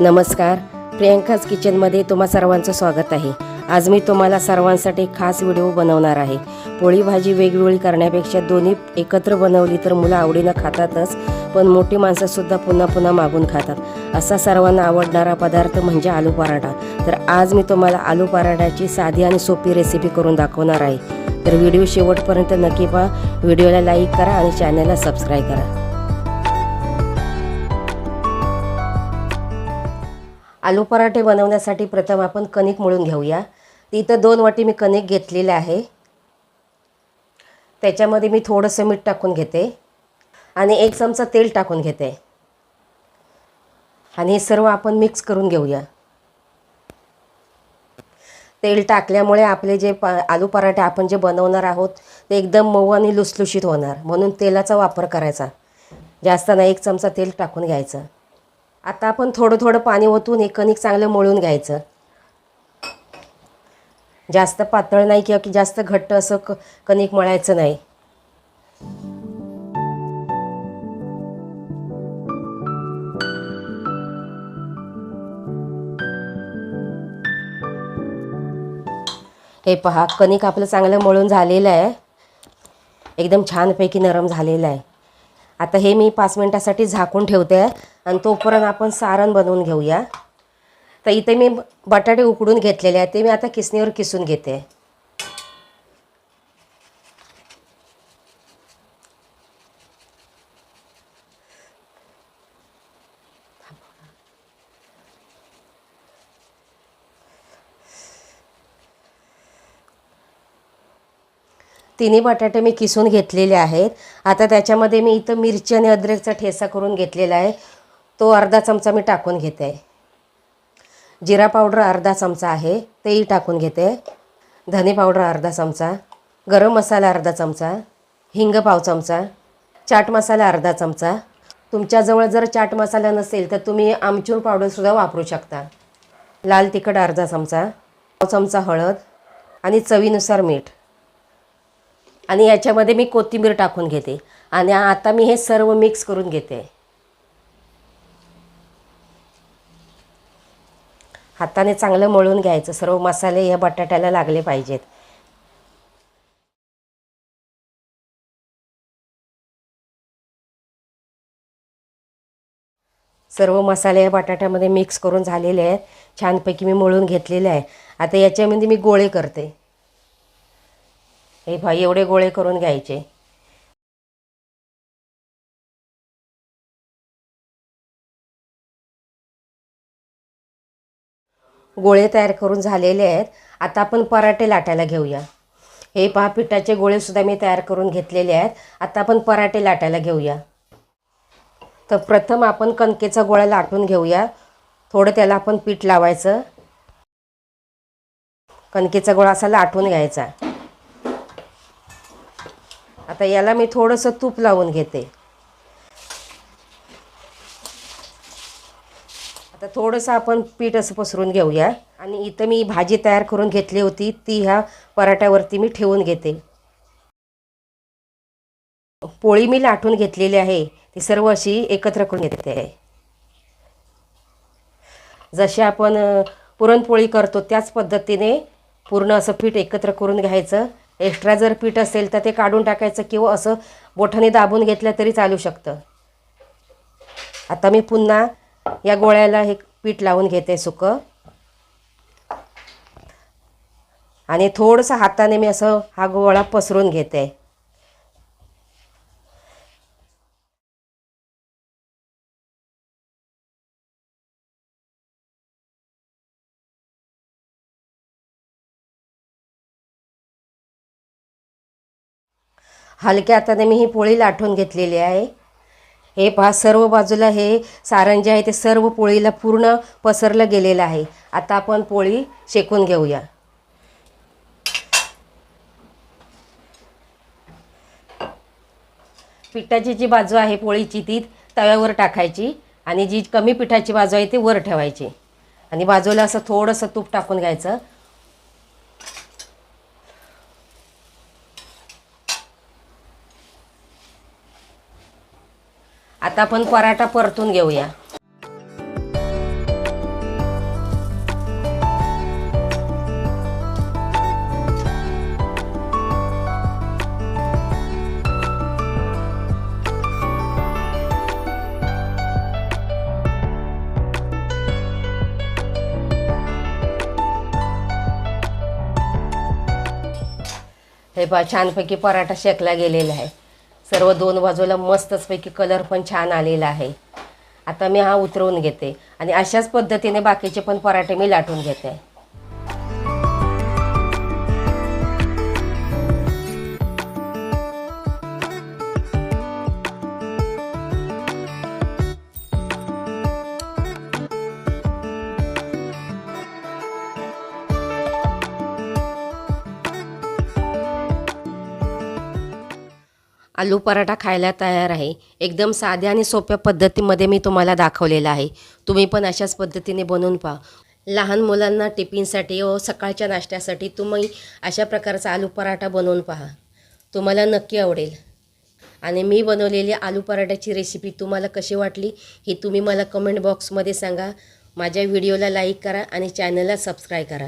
नमस्कार. प्रियंकाज किचनमध्ये तुम्हा सर्वांचं स्वागत आहे. आज मी तुम्हाला सर्वांसाठी खास व्हिडिओ बनवणार आहे. पोळी भाजी वेगवेगळी करण्यापेक्षा दोन्ही एकत्र बनवली तर मुलं आवडीनं खातातच पण मोठी माणसंसुद्धा पुन्हा पुन्हा मागून खातात. असा सर्वांना आवडणारा पदार्थ म्हणजे आलू पराठा. तर आज मी तुम्हाला आलू पराठाची साधी आणि सोपी रेसिपी करून दाखवणार आहे. तर व्हिडिओ शेवटपर्यंत नक्की पहा. व्हिडिओला लाईक करा आणि चॅनलला सबस्क्राईब करा. आलू पराठे बनवण्यासाठी प्रथम आपण कणिक मळून घेऊया. इथं दोन वाटी मी कणिक घेतलेलं आहे. त्याच्यामध्ये मी थोडंसं मीठ टाकून घेते आणि एक चमचा तेल टाकून घेते. आणि हे सर्व आपण मिक्स करून घेऊया. तेल टाकल्यामुळे आपले जे पा आलू पराठे आपण जे बनवणार आहोत ते एकदम मऊ आणि लुसलुशीत होणार. म्हणून तेलाचा वापर करायचा. जास्त नाही एक चमचा तेल टाकून घ्यायचं. आता आपण थोडं थोडं पाणी ओतून हे कणिक चांगलं मळून घ्यायचं. जास्त पातळ नाही किंवा की जास्त घट्ट असं क कणिक मळायचं नाही. हे पहा कणिक आपलं चांगलं मळून झालेलं आहे. एकदम छानपैकी नरम झालेलं आहे. आता हे मी पाच मिनटासाठी झाकून ठेवते. आणि तोपर्यंत आपण सारण बनवून घेऊया. तर इथे मी बटाटे उकडून घेतलेले आहेत. ते मी आता किसणीवर किसून घेते. तिन्ही बटाटे मी किसून घेतलेले आहेत. आता त्याच्यामध्ये मी इथं मिरची आणि अद्रकचा ठेसा करून घेतलेला आहे. तो अर्धा चमचा मी टाकून घेते. जिरा पावडर अर्धा चमचा आहे तेही टाकून घेते. धने पावडर अर्धा चमचा गरम मसाला अर्धा चमचा हिंग पाव चमचा चाट मसाला अर्धा चमचा. तुमच्याजवळ जर चाट मसाला नसेल तर तुम्ही आमचूर पावडरसुद्धा वापरू शकता. लाल तिखट अर्धा चमचा पाव चमचा हळद आणि चवीनुसार मीठ. आणि याच्यामध्ये मी कोथिंबीर टाकून घेते. आणि आता मी हे सर्व मिक्स करून घेते. हाताने चांगलं मळून घ्यायचं. सर्व मसाले या बटाट्याला लागले पाहिजेत. सर्व मसाले या बटाट्यामध्ये मिक्स करून झालेले आहेत. छानपैकी मी मळून घेतलेले आहे. आता याच्यामध्ये मी गोळे करते. हे भाई एवढे गोळे करून घ्यायचे. गोळे तयार करून झालेले आहेत. आता आपण पराठे लाटायला घेऊया. हे पहा पिठाचे गोळेसुद्धा मी तयार करून घेतलेले आहेत. आता आपण पराठे लाटायला घेऊया. तर प्रथम आपण कणकेचा गोळा लाटून घेऊया. थोडं त्याला आपण पीठ लावायचं. कणकेचा गोळा असा लाटून घ्यायचा. आता याला मी थोडंसं तूप लावून घेते. थोडंसं आपण पीठ असं पसरून घेऊया. आणि इथं मी भाजी तयार करून घेतली होती ती ह्या पराठ्यावरती मी ठेवून घेते. पोळी मी लाटून घेतलेली आहे ती सर्व अशी एकत्र करून घेते. आहे जशी आपण पुरणपोळी करतो त्याच पद्धतीने पूर्ण असं पीठ एकत्र करून घ्यायचं. एक्स्ट्रा जर पीठ असेल तर ते काढून टाकायचं किंवा असं बोठाने दाबून घेतलं तरी चालू शकतं. आता मी पुन्हा या गोळ्याला हे पीठ लावून घेते सुकं. आणि थोडंसं हाताने मी असं हा गोळा पसरून घेते. हलक्या हाताने मी ही पोळी लाटून घेतलेली आहे. हे पहा सर्व बाजूला हे सारण जे आहे ते सर्व पोळीला पूर्ण पसरलं गेलेलं आहे. आता आपण पोळी शेकून घेऊया. पिठाची जी बाजू आहे पोळीची ती तव्यावर टाकायची आणि जी कमी पिठाची बाजू आहे ती वर ठेवायची. आणि बाजूला असं थोडंसं तूप टाकून घ्यायचं. आता आपण पराठा परतून घेऊया. हे पहा छानपैकी पराठा शेकला गेलेला आहे. सर्व दोन बाजूला मस्तचपैकी कलर पण छान आलेला आहे. आता मी हा उतरवून घेते. आणि अशाच पद्धतीने बाकीचे पण पराठे मी लाटून घेते. आलू पराठा खायला तयार आहे. एकदम साध्या आणि सोप्या पद्धतीमध्ये मी तुम्हाला दाखवलेला आहे. तुम्ही पण अशाच पद्धतीने बनवून पहा. लहान मुलांना टिफिनसाठी व सकाळच्या नाश्त्यासाठी तुम्ही अशा प्रकारचा आलू पराठा बनवून पहा. तुम्हाला नक्की आवडेल. आणि मी बनवलेली आलू पराठ्याची रेसिपी तुम्हाला कशी वाटली ही तुम्ही मला कमेंट बॉक्समध्ये सांगा. माझ्या व्हिडिओला लाईक करा आणि चॅनलला सबस्क्राईब करा.